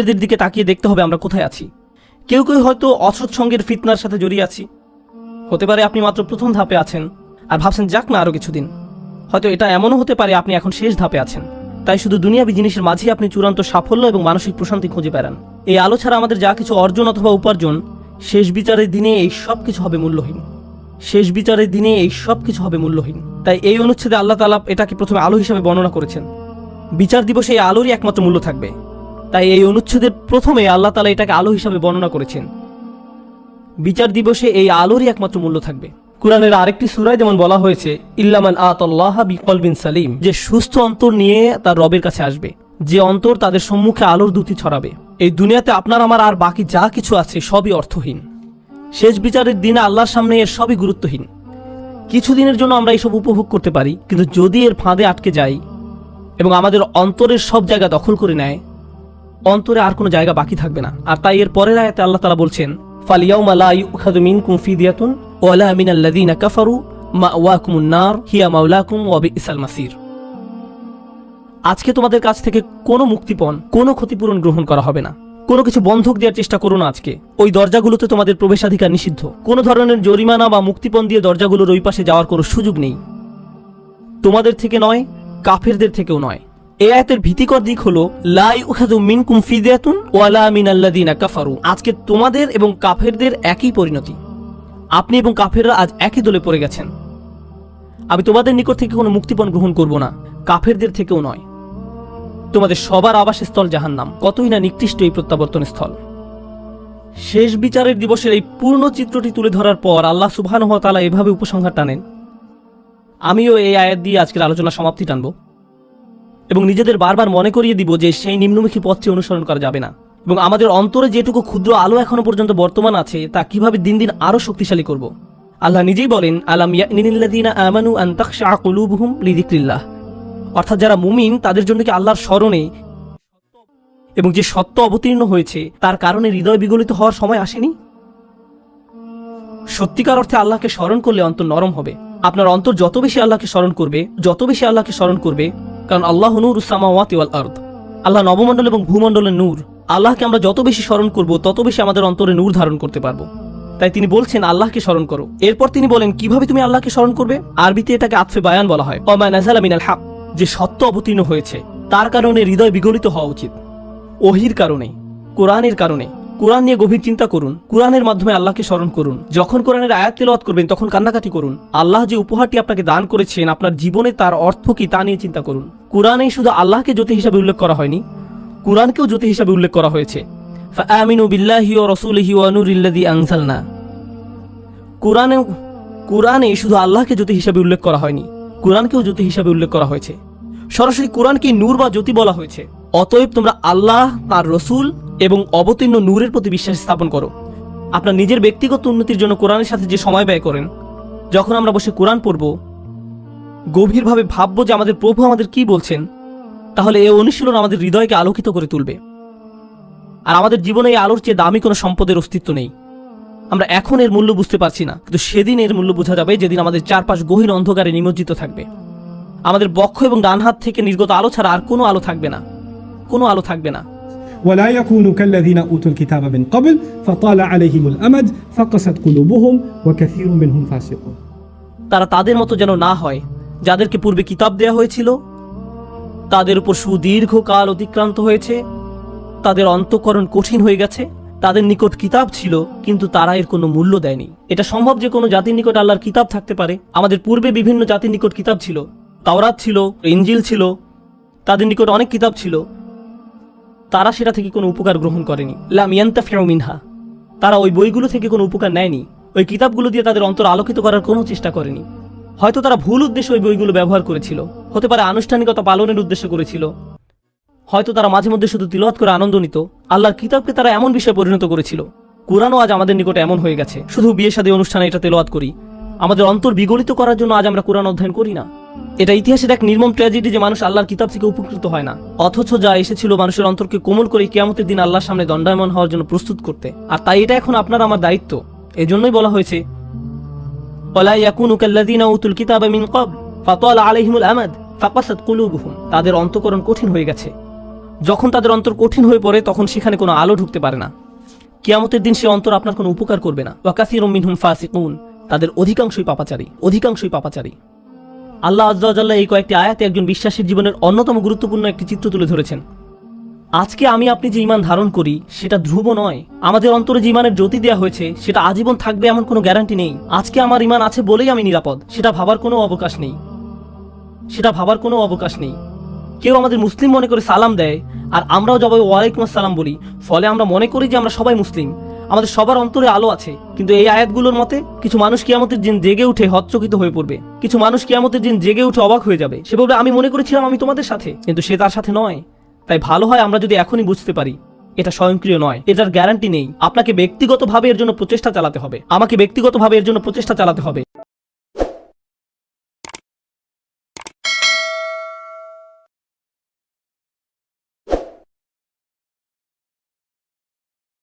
এদের দিকে তাকিয়ে দেখতে হবে আমরা কোথায় আছি। কেউ কেউ হয়তো অসৎ সঙ্গের ফিতনার সাথে জড়িয়ে আছি। হতে পারে আপনি মাত্র প্রথম ধাপে আছেন, আর ভাবছেন যাক না আরও কিছুদিন। হয়তো এটা এমনও হতে পারে আপনি এখন শেষ ধাপে আছেন। তাই শুধু দুনিয়াবি জিনিসের মাঝেই আপনি চূড়ান্ত সাফল্য এবং মানসিক প্রশান্তি খুঁজে বেড়ান। এই আলো ছাড়া আমাদের যা কিছু অর্জন অথবা উপার্জন, শেষ বিচারের দিনে এই সব কিছু হবে মূল্যহীন। শেষ বিচারের দিনে এই সব কিছু হবে মূল্যহীন। তাই এই অনুচ্ছেদে আল্লাহ তালা এটাকে প্রথমে আলো হিসাবে বর্ণনা করেছেন। বিচার দিবসে এই আলোরই একমাত্র মূল্য থাকবে। তাই এই অনুচ্ছেদের প্রথমে আল্লাহ তালা এটাকে আলো হিসাবে বর্ণনা করেছেন। বিচার দিবসে এই আলোরই একমাত্র মূল্য থাকবে। কোরআনের আরেকটি সুরায় যেমন বলা হয়েছে, ইল্লামান আতল্লাহ বিকল বিন সালিম যে সুস্থ অন্তর নিয়ে তার রবের কাছে আসবে। যে অন্তর তাদের সম্মুখে আলোর দুটি ছড়াবে। এই দুনিয়াতে আপনার আমার আর বাকি যা কিছু আছে সবই অর্থহীন। শেষ বিচারের দিনে আল্লাহর সামনে এর সবই গুরুত্বহীন। কিছুদিনের জন্য আমরা এইসব উপভোগ করতে পারি, কিন্তু যদি এর ফাঁদে আটকে যাই এবং আমাদের অন্তরের সব জায়গা দখল করে নেয় অন্তরে আর কোনো জায়গা বাকি থাকবে না। আর তাই এর পরের আয়াতে আল্লাহ তালা বলছেন ফালিয়াউমা লা ইউখাযু মিনকুম ফিদিয়াতুন ওয়ালা মিনাল্লাযীনা কাফারু মাওয়াকুমুন নার, হিয়া মাওলাকুম ওয়া বিসাল মাসির। আজকে তোমাদের কাছ থেকে কোনো মুক্তিপণ, কোনো ক্ষতিপূরণ গ্রহণ করা হবে না। কোনো কিছু বন্ধক দেওয়ার চেষ্টা করো না আজকে। ওই দরজাগুলোতে তোমাদের প্রবেশাধিকার নিষিদ্ধ। কোনো ধরনের জরিমানা বা মুক্তিপণ দিয়ে দরজাগুলোর ওই পাশে যাওয়ার কোনো সুযোগ নেই। তোমাদের থেকে নয়, কাফেরদের থেকেও নয়। এই আয়াতের ভীতিকর দিক হলো লাই উখাদু মিনকুম ফিদিয়াতুন ওয়ালা মিনাল্লাযিনা কাফারু। আজকে তোমাদের এবং কাফেরদের একই পরিণতি। আপনি এবং কাফেররা আজ একই দলে পড়ে গেছেন। আমি তোমাদের নিকট থেকে কোনো মুক্তিপণ গ্রহণ করব না, কাফেরদের থেকেও নয়। তোমাদের সবার আবাসস্থল জাহান্নাম, কতই না নিকৃষ্ট এই প্রত্যাবর্তন স্থল। শেষ বিচারের দিবসের এই পূর্ণ চিত্রটি তুলে ধরার পর আল্লাহ সুবহানাহু ওয়া তাআলা এভাবে উপসংহার টানেন, আমিও এই আয়াত দিয়ে আজকের আলোচনা সমাপ্তি টানব। এবং নিজেদের বারবার মনে করিয়ে দিব যে সেই নিম্নমুখী পথটি অনুসরণ করা যাবে না। এবং আমাদের অন্তরে যেটুকু ক্ষুদ্র আলো এখনও পর্যন্ত বর্তমান আছে, তা কীভাবে দিন দিন আরও শক্তিশালী করব? আল্লাহ নিজেই বলেন, আলাম আমানু লিযিকরিল্লাহ। অর্থাৎ যারা মুমিন, তাদের জন্য কি আল্লাহর স্মরণে এবং যে সত্য অবতীর্ণ হয়েছে, তার কারণে হৃদয় বিগলিত হওয়ার সময় আসেনি? সত্যিকার অর্থে আল্লাহকে স্মরণ করলে অন্তর নরম হবে। আপনার অন্তর যত বেশি আল্লাহকে স্মরণ করবে, যত বেশি আল্লাহকে স্মরণ করবে কারণ আল্লাহ নূর উসামাওয়াতি ওয়াল আরদ। আল্লাহ নবমণ্ডল এবং ভূমণ্ডলের নূর। আল্লাহকে আমরা যত বেশি স্মরণ করব, তত বেশি আমাদের অন্তরে নূর ধারণ করতে পারব। তাই তিনি বলছেন, আল্লাহকে স্মরণ করো। এরপর তিনি বলেন, কীভাবে তুমি আল্লাহকে স্মরণ করবে? আরবিতে এটাকে আতফে বায়ান বলা হয়। অমা নাজালা মিনাল হক, যে সত্য অবতীর্ণ হয়েছে, তার কারণে হৃদয় বিগলিত হওয়া উচিত। ওহির কারণে, কোরআনের কারণে। কোরআন নিয়ে গভীর চিন্তা করুন। কোরআনের মাধ্যমে আল্লাহকে স্মরণ করুন। যখন কোরআনের আয়াত তেলাওয়াত করবেন, তখন কান্নাকাটি করুন। আল্লাহ যে উপহারটি আপনাকে দান করেছেন, আপনার জীবনে তার অর্থ কি তা নিয়ে চিন্তা করুন। কোরআনে শুধু আল্লাহকে জ্যোতি হিসাবে উল্লেখ করা হয়নি, কোরআনকেও জ্যোতি হিসাবে উল্লেখ করা হয়েছে। কোরআনে শুধু আল্লাহকে জ্যোতি হিসাবে উল্লেখ করা হয়নি, কোরআনকেও জ্যোতি হিসাবে উল্লেখ করা হয়েছে। সরাসরি কোরআনকে নূর বা জ্যোতি বলা হয়েছে। অতএব তোমরা আল্লাহ, তার রসুল এবং অবতীর্ণ নূরের প্রতি বিশ্বাস স্থাপন করো। আপনার নিজের ব্যক্তিগত উন্নতির জন্য কোরআনের সাথে যে সময় ব্যয় করেন, যখন আমরা বসে কোরআন পড়ব, গভীরভাবে ভাববো যে আমাদের প্রভু আমাদের কি বলছেন, তাহলে এই অনুশীলন আমাদের হৃদয়কে আলোকিত করে তুলবে। আর আমাদের জীবনে এই আলোর চেয়ে দামি কোনো সম্পদের অস্তিত্ব নেই। আমরা এখন এর মূল্য বুঝতে পারছি না, কিন্তু সেদিন এর মূল্য বোঝা যাবে যেদিন আমাদের চারপাশ গহীন অন্ধকারে নিমজ্জিত থাকবে। আমাদের বক্ষ এবং ডান হাত থেকে নির্গত আলো ছাড়া আর কোনো আলো থাকবে না, কোনো আলো থাকবে না। ولا يكونوا كالذين أوتوا الكتاب من قبل فطال عليهم الأمد فقست قلوبهم وكثير منهم فاسقون তারা তাদের মতো যেন না হয় যাদেরকে পূর্বে কিতাব দেয়া হয়েছিল তাদের উপর সুদীর্ঘ কাল অতিক্রান্ত হয়েছে তাদের অন্তঃকরণ কঠিন হয়ে গেছে তাদের নিকট কিতাব ছিল কিন্তু তারা এর কোনো মূল্য দেয়নি এটা সম্ভব যে কোনো জাতির নিকট আল্লাহর কিতাব থাকতে পারে আমাদের পূর্বে বিভিন্ন জাতির নিকট কিতাব ছিল তাওরাত ছিল ইঞ্জিল ছিল তাদের নিকট অনেক কিতাব ছিল তারা সেটা থেকে কোনো উপকার গ্রহণ করেনি। লাম ইয়ান্তাফিউ মিনহা। তারা ওই বইগুলো থেকে কোনো উপকার নেয়নি। ওই কিতাবগুলো দিয়ে তাদের অন্তর আলোকিত করার কোনো চেষ্টা করেনি। হয়তো তারা ভুল উদ্দেশ্যে ওই বইগুলো ব্যবহার করেছিল। হতে পারে আনুষ্ঠানিকতা পালনের উদ্দেশ্য করেছিল। হয়তো তারা মাঝে মধ্যে শুধু তিলওয়াত করে আনন্দ নিত। আল্লাহর কিতাবকে তারা এমন বিষয়ে পরিণত করেছিল। কোরআনও আজ আমাদের নিকটে এমন হয়ে গেছে। শুধু বিয়ে শাদী অনুষ্ঠানে এটা তেলোয়াত করি। আমাদের অন্তর বিগলিত করার জন্য আজ আমরা কোরআন অধ্যয়ন করি না। এটা ইতিহাসের এক নির্মম ট্র্যাজেডি যে মানুষ আল্লাহর কিতাব থেকে উপকৃত হয় না। অথচ যা এসেছিল মানুষের অন্তরকে কোমল করে কেয়ামতের দিন আল্লাহর সামনে দণ্ডায়মন হওয়ার জন্য প্রস্তুত করতে। আর তাই এটা এখন আপনার আমার দায়িত্ব। এজন্যই বলা হয়েছে কুলুবুহুম। তাদের অন্তঃকরণ কঠিন হয়ে গেছে। যখন তাদের অন্তর কঠিন হয়ে পড়ে, তখন সেখানে কোনো আলো ঢুকতে পারে না। কিয়ামতের দিন সে অন্তর আপনার কোনো উপকার করবে না। ওয়াকাসির মিনহুম ফাসিকুন। তাদের অধিকাংশই পাপাচারী অধিকাংশই পাপাচারী। আল্লাহ আজ্লাহ এই কয়েকটি আয়াতে একজন বিশ্বাসীর জীবনের অন্যতম গুরুত্বপূর্ণ একটি চিত্র তুলে ধরেছেন। আজকে আমি আপনি যে ইমান ধারণ করি, সেটা ধ্রুব নয়। আমাদের অন্তরে যে ইমানের জ্যোতি দেওয়া হয়েছে, সেটা আজীবন থাকবে এমন কোনো গ্যারান্টি নেই। আজকে আমার ইমান আছে বলেই আমি নিরাপদ। সেটা ভাবার কোনো অবকাশ নেই। সেটা ভাবার কোনো অবকাশ নেই। কেউ আমাদের মুসলিম মনে করে সালাম দেয়, আর আমরাও জবাবে ওয়ালাইকুম আসসালাম বলি। ফলে আমরা মনে করি যে আমরা সবাই মুসলিম। আমাদের সবার অন্তরে আলো আছে, কিন্তু এই আয়াতগুলোর মতে কিছু মানুষ কিয়ামতের দিন জেগে উঠে হচ্চকিত হয়ে পড়বে। কিছু মানুষ কিয়ামতের দিন জেগে উঠে অবাক হয়ে যাবে। সে বলবে, আমি মনে করেছিলাম আমি তোমাদের সাথে, কিন্তু সে তার সাথে নয়। তাই ভালো হয় আমরা যদি এখনই বুঝতে পারি। এটা স্বয়ংক্রিয় নয়, এটার গ্যারান্টি নেই। আপনাকে ব্যক্তিগতভাবে এর জন্য প্রচেষ্টা চালাতে হবে। আমাকে ব্যক্তিগতভাবে এর জন্য প্রচেষ্টা চালাতে হবে।